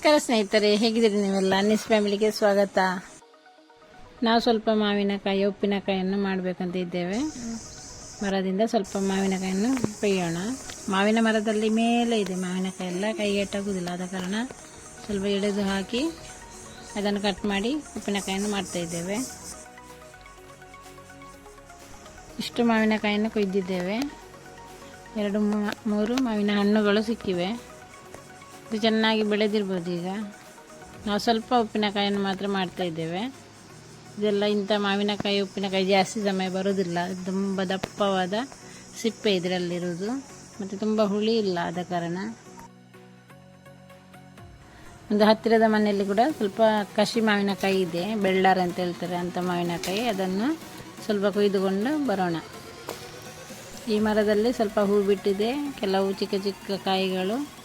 ನಮಸ್ಕಾರ ಸ್ನೇಹಿತರೆ, ಹೇಗಿದ್ದೀರಿ ನೀವೆಲ್ಲ? ಅನ್ನಿಸ್ ಫ್ಯಾಮಿಲಿಗೆ ಸ್ವಾಗತ. ನಾವು ಸ್ವಲ್ಪ ಮಾವಿನಕಾಯಿ, ಉಪ್ಪಿನಕಾಯಿಯನ್ನು ಮಾಡಬೇಕಂತ ಇದ್ದೇವೆ. ಮರದಿಂದ ಸ್ವಲ್ಪ ಮಾವಿನಕಾಯಿಯನ್ನು ಕೊಯ್ಯೋಣ ಮಾವಿನ ಮರದಲ್ಲಿ ಮೇಲೆ ಇದೆ. ಮಾವಿನಕಾಯಿ ಎಲ್ಲ ಕೈಗೆ ಎಟ್ಟಾಗುವುದಿಲ್ಲ ಆದ ಕಾರಣ ಸ್ವಲ್ಪ ಎಳೆದು ಹಾಕಿ ಅದನ್ನು ಕಟ್ ಮಾಡಿ ಉಪ್ಪಿನಕಾಯಿಯನ್ನು ಮಾಡ್ತಾ ಇದ್ದೇವೆ. ಇಷ್ಟು ಮಾವಿನಕಾಯಿಯನ್ನು ಕೊಯ್ದಿದ್ದೇವೆ. ಎರಡು ಮೂರು ಮಾವಿನ ಹಣ್ಣುಗಳು ಸಿಕ್ಕಿವೆ. ಇದು ಚೆನ್ನಾಗಿ ಬೆಳೆದಿರ್ಬೋದು ಈಗ. ನಾವು ಸ್ವಲ್ಪ ಉಪ್ಪಿನಕಾಯಿಯನ್ನು ಮಾತ್ರ ಮಾಡ್ತಾ ಇದ್ದೇವೆ. ಇದೆಲ್ಲ ಇಂಥ ಮಾವಿನಕಾಯಿ, ಉಪ್ಪಿನಕಾಯಿ ಜಾಸ್ತಿ ಸಮಯ ಬರೋದಿಲ್ಲ ತುಂಬ ದಪ್ಪವಾದ ಸಿಪ್ಪೆ ಇದರಲ್ಲಿರುವುದು. ಮತ್ತು ತುಂಬ ಹುಳಿ ಇಲ್ಲ ಆದ ಕಾರಣ. ಒಂದು ಹತ್ತಿರದ ಮನೆಯಲ್ಲಿ ಕೂಡ ಸ್ವಲ್ಪ ಕಸಿ ಮಾವಿನಕಾಯಿ ಇದೆ. ಬೆಳ್ಳಾರ ಅಂತ ಹೇಳ್ತಾರೆ ಅಂಥ ಮಾವಿನಕಾಯಿ. ಅದನ್ನು ಸ್ವಲ್ಪ ಕೊಯ್ದುಕೊಂಡು ಬರೋಣ. ಈ ಮರದಲ್ಲಿ ಸ್ವಲ್ಪ ಹೂ ಬಿಟ್ಟಿದೆ. ಕೆಲವು ಚಿಕ್ಕ ಚಿಕ್ಕ ಕಾಯಿಗಳು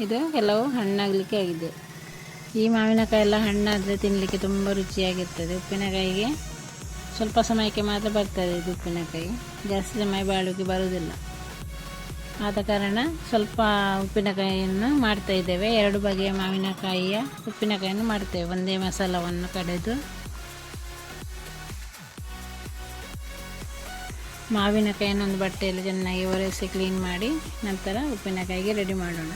ಇದು ಕೆಲವು ಹಣ್ಣಾಗಲಿಕ್ಕೆ ಆಗಿದೆ. ಈ ಮಾವಿನಕಾಯಿ ಎಲ್ಲ ಹಣ್ಣಾದರೆ ತಿನ್ನಲಿಕ್ಕೆ ತುಂಬ ರುಚಿಯಾಗಿರ್ತದೆ. ಉಪ್ಪಿನಕಾಯಿಗೆ ಸ್ವಲ್ಪ ಸಮಯಕ್ಕೆ ಮಾತ್ರ ಬರ್ತದೆ ಇದು ಉಪ್ಪಿನಕಾಯಿ. ಜಾಸ್ತಿ ಸಮಯ ಬಾಳುಗೆ ಬರುವುದಿಲ್ಲ. ಆದ ಕಾರಣ ಸ್ವಲ್ಪ ಉಪ್ಪಿನಕಾಯಿಯನ್ನು ಮಾಡ್ತಾ ಇದ್ದೇವೆ. ಎರಡು ಬಗೆಯ ಮಾವಿನಕಾಯಿಯ ಉಪ್ಪಿನಕಾಯಿಯನ್ನು ಮಾಡ್ತೇವೆ. ಒಂದೇ ಮಸಾಲವನ್ನು ಕಡೆದು. ಮಾವಿನಕಾಯಿಯನ್ನು ಒಂದು ಬಟ್ಟೆಯಲ್ಲಿ ಚೆನ್ನಾಗಿ ಒರೆಸಿ ಕ್ಲೀನ್ ಮಾಡಿ ನಂತರ ಉಪ್ಪಿನಕಾಯಿಗೆ ರೆಡಿ ಮಾಡೋಣ.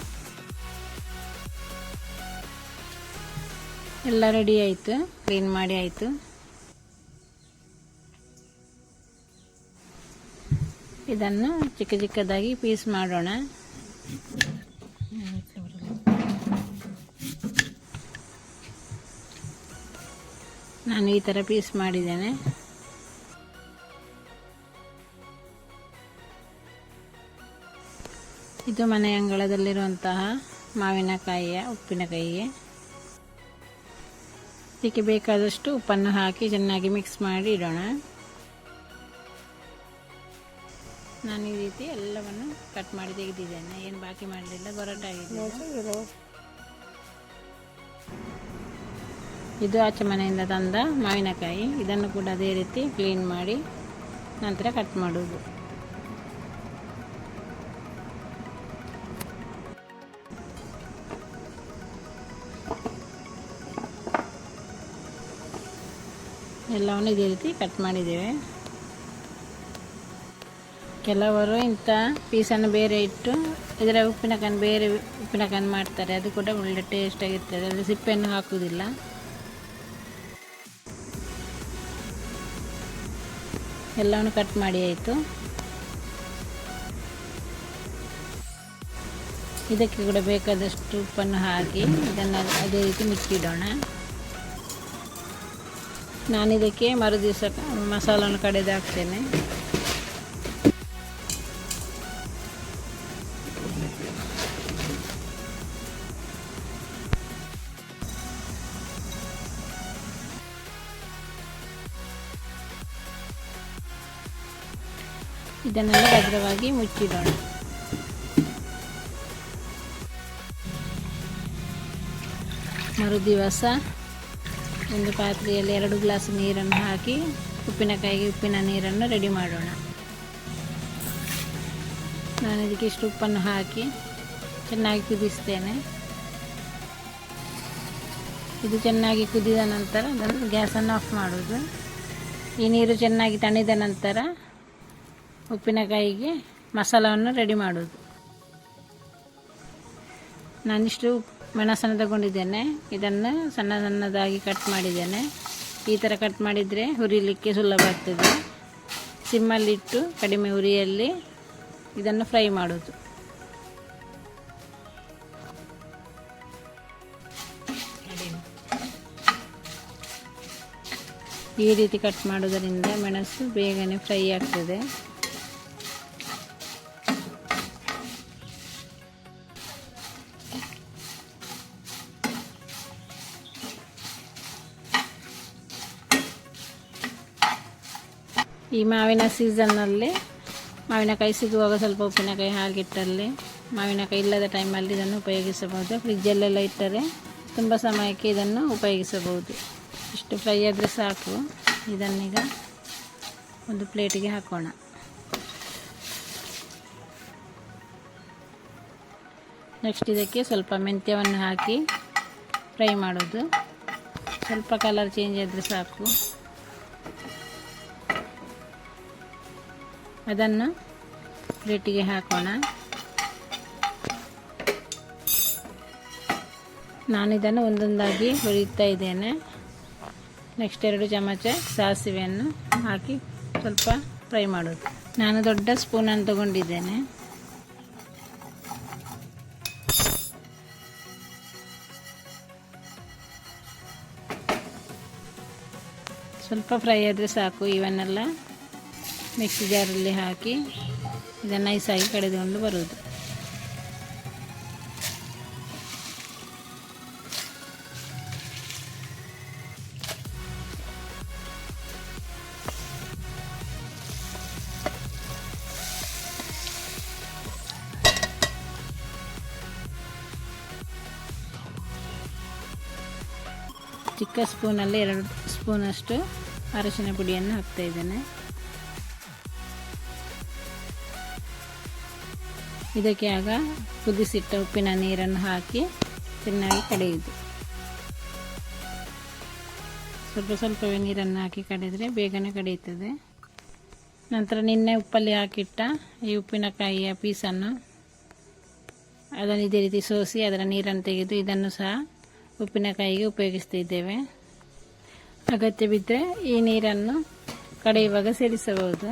ಎಲ್ಲ ರೆಡಿ ಆಯಿತು. ಕ್ಲೀನ್ ಮಾಡಿ ಆಯಿತು. ಇದನ್ನು ಚಿಕ್ಕ ಚಿಕ್ಕದಾಗಿ ಪೀಸ್ ಮಾಡೋಣ. ನಾನು ಈ ಥರ ಪೀಸ್ ಮಾಡಿದ್ದೇನೆ. ಇದು ಮನೆ ಅಂಗಳದಲ್ಲಿರುವಂತಹ ಮಾವಿನಕಾಯಿಯ ಉಪ್ಪಿನಕಾಯಿಗೆ. ಇದಕ್ಕೆ ಬೇಕಾದಷ್ಟು ಉಪ್ಪನ್ನು ಹಾಕಿ ಚೆನ್ನಾಗಿ ಮಿಕ್ಸ್ ಮಾಡಿ ಇಡೋಣ. ನಾನು ಈ ರೀತಿ ಎಲ್ಲವನ್ನು ಕಟ್ ಮಾಡಿ ತೆಗೆದಿದ್ದೇನೆ. ಏನು ಬಾಕಿ ಮಾಡಲಿಲ್ಲ ಗೊರಟಾಗಿದೆ ಇದು ಆಚೆ ಮನೆಯಿಂದ ತಂದ ಮಾವಿನಕಾಯಿ. ಇದನ್ನು ಕೂಡ ಅದೇ ರೀತಿ ಕ್ಲೀನ್ ಮಾಡಿ ನಂತರ ಕಟ್ ಮಾಡುವುದು. ಎಲ್ಲವನ್ನು ಇದೇ ರೀತಿ ಕಟ್ ಮಾಡಿದ್ದೇವೆ. ಕೆಲವರು ಇಂಥ ಪೀಸನ್ನು ಬೇರೆ ಇಟ್ಟು, ಇದರ ಉಪ್ಪಿನಕಾಯಿ ಬೇರೆ ಉಪ್ಪಿನಕಾಯಿ ಮಾಡ್ತಾರೆ. ಅದು ಕೂಡ ಒಳ್ಳೆ ಟೇಸ್ಟ್ ಆಗಿರ್ತದೆ. ಅದರಲ್ಲಿ ಸಿಪ್ಪೆಯನ್ನು ಹಾಕುವುದಿಲ್ಲ. ಎಲ್ಲವನ್ನು ಕಟ್ ಮಾಡಿ ಆಯಿತು. ಇದಕ್ಕೆ ಕೂಡ ಬೇಕಾದಷ್ಟು ಉಪ್ಪನ್ನು ಹಾಕಿ, ಇದನ್ನು ಅದೇ ರೀತಿ ಮುಚ್ಚಿಡೋಣ ನಾನು ಇದಕ್ಕೆ ಮರು ದಿವಸ ಮಸಾಲವನ್ನು ಕಡೆದು ಹಾಕ್ತೇನೆ. ಇದನ್ನೆಲ್ಲ ಭದ್ರವಾಗಿ ಮುಚ್ಚಿಡೋಣ. ಮರು ದಿವಸ ಒಂದು ಪಾತ್ರೆಯಲ್ಲಿ ಎರಡು ಗ್ಲಾಸ್ ನೀರನ್ನು ಹಾಕಿ ಉಪ್ಪಿನಕಾಯಿಗೆ ಉಪ್ಪಿನ ನೀರನ್ನು ರೆಡಿ ಮಾಡೋಣ. ನಾನು ಇದಕ್ಕೆ ಇಷ್ಟು ಉಪ್ಪನ್ನು ಹಾಕಿ ಚೆನ್ನಾಗಿ ಕುದಿಸ್ತೇನೆ. ಇದು ಚೆನ್ನಾಗಿ ಕುದಿದ ನಂತರ ಅದನ್ನು ಗ್ಯಾಸನ್ನು ಆಫ್ ಮಾಡೋದು ಈ ನೀರು ಚೆನ್ನಾಗಿ ತಣಿದ ನಂತರ ಉಪ್ಪಿನಕಾಯಿಗೆ ಮಸಾಲವನ್ನು ರೆಡಿ ಮಾಡೋದು ನಾನಿಷ್ಟು ಮೆಣಸನ್ನು ತಗೊಂಡಿದ್ದೇನೆ. ಇದನ್ನು ಸಣ್ಣ ಸಣ್ಣದಾಗಿ ಕಟ್ ಮಾಡಿದ್ದೇನೆ. ಈ ಥರ ಕಟ್ ಮಾಡಿದರೆ ಹುರಿಲಿಕ್ಕೆ ಸುಲಭ ಆಗ್ತದೆ. ಸಿಮ್ಮಲ್ಲಿಟ್ಟು ಕಡಿಮೆ ಉರಿಯಲ್ಲಿ ಇದನ್ನು ಫ್ರೈ ಮಾಡೋದು. ಈ ರೀತಿ ಕಟ್ ಮಾಡೋದರಿಂದ ಮೆಣಸು ಬೇಗನೆ ಫ್ರೈ ಆಗ್ತದೆ. ಈ ಮಾವಿನ ಸೀಸನ್ನಲ್ಲಿ ಮಾವಿನಕಾಯಿ ಸಿಗುವಾಗ ಸ್ವಲ್ಪ ಉಪ್ಪಿನಕಾಯಿ ಹಾಗಿಟ್ಟಲ್ಲಿ ಮಾವಿನಕಾಯಿ ಇಲ್ಲದ ಟೈಮಲ್ಲಿ ಇದನ್ನು ಉಪಯೋಗಿಸಬಹುದು. ಫ್ರಿಜ್ಜಲ್ಲೆಲ್ಲ ಇಟ್ಟರೆ ತುಂಬ ಸಮಯಕ್ಕೆ ಇದನ್ನು ಉಪಯೋಗಿಸಬಹುದು. ಇಷ್ಟು ಫ್ರೈ ಆದರೆ ಸಾಕು. ಇದನ್ನೀಗ ಒಂದು ಪ್ಲೇಟಿಗೆ ಹಾಕೋಣ. ನೆಕ್ಸ್ಟ್ ಇದಕ್ಕೆ ಸ್ವಲ್ಪ ಮೆಂತ್ಯವನ್ನು ಹಾಕಿ ಫ್ರೈ ಮಾಡೋದು. ಸ್ವಲ್ಪ ಕಲರ್ ಚೇಂಜ್ ಆದರೆ ಸಾಕು. ಅದನ್ನು ಪ್ಲೇಟಿಗೆ ಹಾಕೋಣ. ನಾನಿದನ್ನು ಒಂದೊಂದಾಗಿ ಹುರಿಯುತ್ತಾ ಇದ್ದೇನೆ. ನೆಕ್ಸ್ಟ್ ಎರಡು ಚಮಚ ಸಾಸಿವೆಯನ್ನು ಹಾಕಿ ಸ್ವಲ್ಪ ಫ್ರೈ ಮಾಡೋದು. ನಾನು ದೊಡ್ಡ ಸ್ಪೂನನ್ನು ತಗೊಂಡಿದ್ದೇನೆ. ಸ್ವಲ್ಪ ಫ್ರೈ ಆದರೆ ಸಾಕು, ಇವನ್ನೆಲ್ಲ ಮಿಕ್ಸಿ ಜಾರಲ್ಲಿ ಹಾಕಿ ಇದನ್ನು ನೈಸಾಗಿ ಕಡೆದುಕೊಂಡು ಬರುವುದು ಚಿಕ್ಕ ಸ್ಪೂನಲ್ಲಿ ಎರಡು ಸ್ಪೂನಷ್ಟು ಅರಶಿನ ಪುಡಿಯನ್ನು ಹಾಕ್ತಾ ಇದ್ದೇನೆ. ಇದಕ್ಕೆ ಆಗ ಕುದಿಸಿಟ್ಟ ಉಪ್ಪಿನ ನೀರನ್ನು ಹಾಕಿ ಚೆನ್ನಾಗಿ ಕಡೆಯುವುದು ಸ್ವಲ್ಪ ಸ್ವಲ್ಪವೇ ನೀರನ್ನು ಹಾಕಿ ಕಡೆದರೆ ಬೇಗನೆ ಕಡಿಯುತ್ತದೆ. ನಂತರ ನಿನ್ನೆ ಉಪ್ಪಲ್ಲಿ ಹಾಕಿಟ್ಟ ಈ ಉಪ್ಪಿನಕಾಯಿಯ ಪೀಸನ್ನು ಅದನ್ನು ಇದೇ ರೀತಿ ಸೋಸಿ ಅದರ ನೀರನ್ನು ತೆಗೆದು ಇದನ್ನು ಸಹ ಉಪ್ಪಿನಕಾಯಿಗೆ ಉಪಯೋಗಿಸ್ತಿದ್ದೇವೆ. ಅಗತ್ಯ ಬಿದ್ದರೆ ಈ ನೀರನ್ನು ಕಡೆಯುವಾಗ ಸೇರಿಸಬಹುದು.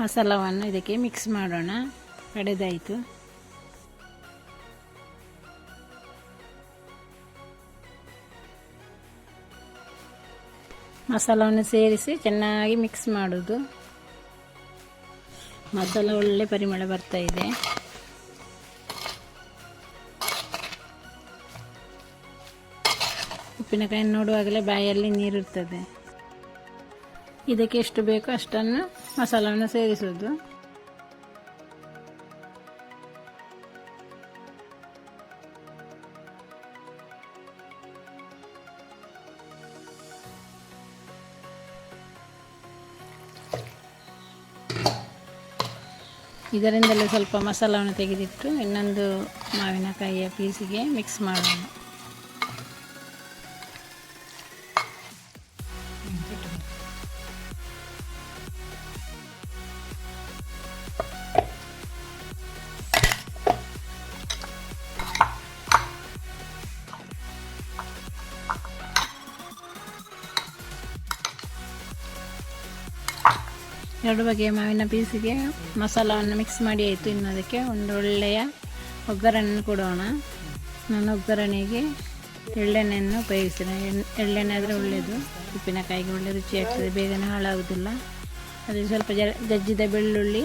ಮಸಾಲವನ್ನು ಇದಕ್ಕೆ ಮಿಕ್ಸ್ ಮಾಡೋಣ. ಕಡೆದಾಯಿತು. ಮಸಾಲವನ್ನು ಸೇರಿಸಿ ಚೆನ್ನಾಗಿ ಮಿಕ್ಸ್ ಮಾಡೋದು. ಮಸಾಲ ಒಳ್ಳೆ ಪರಿಮಳ ಬರ್ತಾ ಇದೆ. ಉಪ್ಪಿನಕಾಯಿ ನೋಡುವಾಗಲೇ ಬಾಯಲ್ಲಿ ನೀರಿರ್ತದೆ. ಇದಕ್ಕೆ ಎಷ್ಟು ಬೇಕೋ ಅಷ್ಟನ್ನು ಮಸಾಲವನ್ನು ಸೇರಿಸೋದು. ಇದರಿಂದಲೇ ಸ್ವಲ್ಪ ಮಸಾಲವನ್ನು ತೆಗೆದಿಟ್ಟು ಇನ್ನೊಂದು ಮಾವಿನಕಾಯಿಯ ಪೀಸಿಗೆ ಮಿಕ್ಸ್ ಮಾಡೋಣ. ಎರಡು ಬಗೆಯ ಮಾವಿನ ಪೀಸಿಗೆ ಮಸಾಲವನ್ನು ಮಿಕ್ಸ್ ಮಾಡಿ ಆಯಿತು ಇನ್ನು ಅದಕ್ಕೆ ಒಂದು ಒಳ್ಳೆಯ ಒಗ್ಗರಣೆ ಕೊಡೋಣ. ನಾನು ಒಗ್ಗರಣೆಗೆ ಎಳ್ಳೆಣ್ಣೆಯನ್ನು ಉಪಯೋಗಿಸ್ತೇನೆ. ಎಳ್ಳೆಣ್ಣೆ ಆದರೆ ಒಳ್ಳೆಯದು ಉಪ್ಪಿನಕಾಯಿಗೆ ಒಳ್ಳೆ ರುಚಿ ಆಗ್ತದೆ ಬೇಗನೆ ಹಾಳಾಗೋದಿಲ್ಲ. ಅದು ಸ್ವಲ್ಪ ಜಜ್ಜಿದ ಬೆಳ್ಳುಳ್ಳಿ,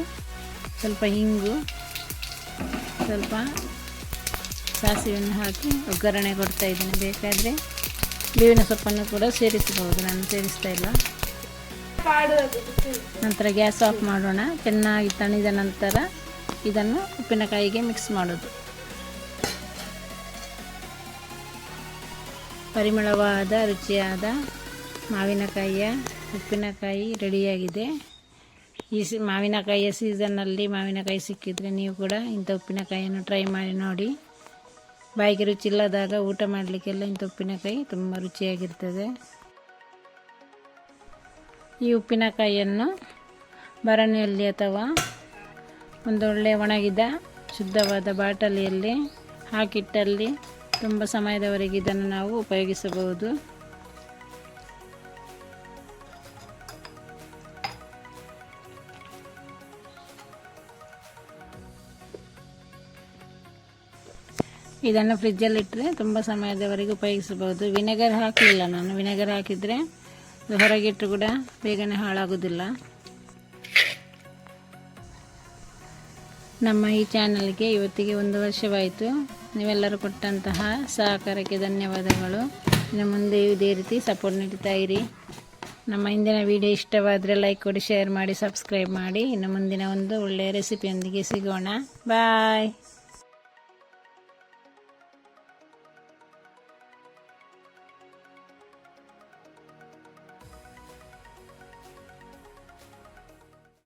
ಸ್ವಲ್ಪ ಹಿಂಗು, ಸ್ವಲ್ಪ ಸಾಸಿವೆಯನ್ನು ಹಾಕಿ ಒಗ್ಗರಣೆ ಕೊಡ್ತಾ ಇದ್ದೀನಿ. ಬೇಕಾದರೆ ಬೇವಿನ ಸೊಪ್ಪನ್ನು ಕೂಡ ಸೇರಿಸಬಹುದು. ನಾನು ಸೇರಿಸ್ತಾ ಇಲ್ಲ. ನಂತರ ಗ್ಯಾಸ್ ಆಫ್ ಮಾಡೋಣ. ಚೆನ್ನಾಗಿ ತಣಿದ ನಂತರ ಇದನ್ನು ಉಪ್ಪಿನಕಾಯಿಗೆ ಮಿಕ್ಸ್ ಮಾಡೋದು. ಪರಿಮಳವಾದ, ರುಚಿಯಾದ ಮಾವಿನಕಾಯಿಯ ಉಪ್ಪಿನಕಾಯಿ ರೆಡಿಯಾಗಿದೆ. ಈ ಸಿ, ಮಾವಿನಕಾಯಿಯ ಸೀಸನ್ನಲ್ಲಿ ಮಾವಿನಕಾಯಿ ಸಿಕ್ಕಿದರೆ ನೀವು ಕೂಡ ಇಂಥ ಉಪ್ಪಿನಕಾಯಿಯನ್ನು ಟ್ರೈ ಮಾಡಿ ನೋಡಿ. ಬಾಯಿಗೆ ರುಚಿ ಇಲ್ಲದಾಗ ಊಟ ಮಾಡಲಿಕ್ಕೆಲ್ಲ ಇಂಥ ಉಪ್ಪಿನಕಾಯಿ ತುಂಬ ರುಚಿಯಾಗಿರ್ತದೆ. ಈ ಉಪ್ಪಿನಕಾಯಿಯನ್ನು ಬರಣಿಯಲ್ಲಿ ಅಥವಾ ಒಂದೊಳ್ಳೆ ಒಣಗಿದ ಶುದ್ಧವಾದ ಬಾಟಲಿಯಲ್ಲಿ ಹಾಕಿಟ್ಟಲ್ಲಿ ತುಂಬ ಸಮಯದವರೆಗೆ ಇದನ್ನು ನಾವು ಉಪಯೋಗಿಸಬಹುದು. ಇದನ್ನು ಫ್ರಿಜ್ಜಲ್ಲಿಟ್ಟರೆ ತುಂಬ ಸಮಯದವರೆಗೆ ಉಪಯೋಗಿಸಬಹುದು. ವಿನೆಗರ್ ಹಾಕಲಿಲ್ಲ ನಾನು. ವಿನೆಗರ್ ಹಾಕಿದರೆ ಹೊರಗಿಟ್ಟು ಕೂಡ ಬೇಗನೆ ಹಾಳಾಗೋದಿಲ್ಲ. ನಮ್ಮ ಈ ಚಾನಲ್ಗೆ ಇವತ್ತಿಗೆ ಒಂದು ವರ್ಷವಾಯಿತು. ನೀವೆಲ್ಲರೂ ಕೊಟ್ಟಂತಹ ಸಹಕಾರಕ್ಕೆ ಧನ್ಯವಾದಗಳು. ಇನ್ನು ಮುಂದೆ ಇದೇ ರೀತಿ ಸಪೋರ್ಟ್ ನೀಡ್ತಾ ಇರಿ. ನಮ್ಮ ಇಂದಿನ ವಿಡಿಯೋ ಇಷ್ಟವಾದರೆ ಲೈಕ್ ಕೊಡಿ, ಶೇರ್ ಮಾಡಿ, ಸಬ್ಸ್ಕ್ರೈಬ್ ಮಾಡಿ. ಇನ್ನು ಮುಂದಿನ ಒಂದು ಒಳ್ಳೆಯ ರೆಸಿಪಿಯೊಂದಿಗೆ ಸಿಗೋಣ. ಬಾಯ್.